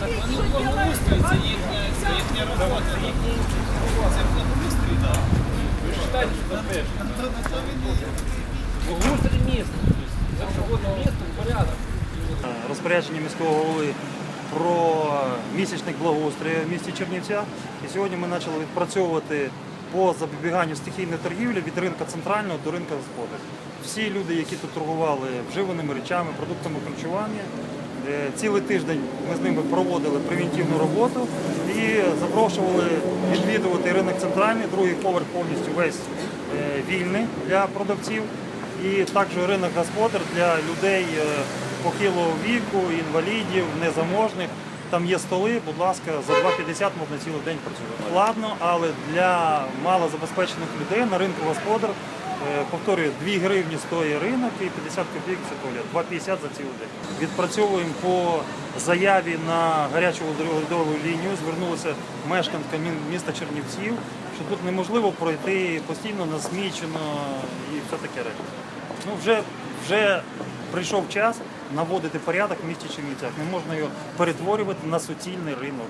Так вони благоустрій, це їхня, це їхня робота. Це благоустрій, так. Ви вважаєте, що це теж? Благоустрій міста. Завгодно місто, порядок. розпорядження міського голови про місячник благоустрою в місті Чернівцях. І сьогодні ми почали відпрацьовувати по запобіганню стихійної торгівлі від ринка центрального до ринка господарів. Всі люди, які тут торгували вживаними речами, продуктами харчування, цілий тиждень ми з ними проводили превентивну роботу і запрошували відвідувати ринок центральний, другий поверх повністю весь е, вільний для продавців. І також ринок господар для людей е, похилого віку, інвалідів, незаможних. Там є столи, будь ласка, за 2,50 можна цілий день працювати. Складно, але для малозабезпечених людей на ринку господар, е, повторюю, 2 гривні стоїть ринок і 50 копійок це туалет. 2,50 за цілий день. Відпрацьовуємо по заяві на гарячу водорядову лінію. Звернулася мешканка міста Чернівців, що тут неможливо пройти постійно насмічено і все таке речі. Ну вже, вже прийшов час наводити порядок в місті Чернівцях. Не можна його перетворювати на суцільний ринок.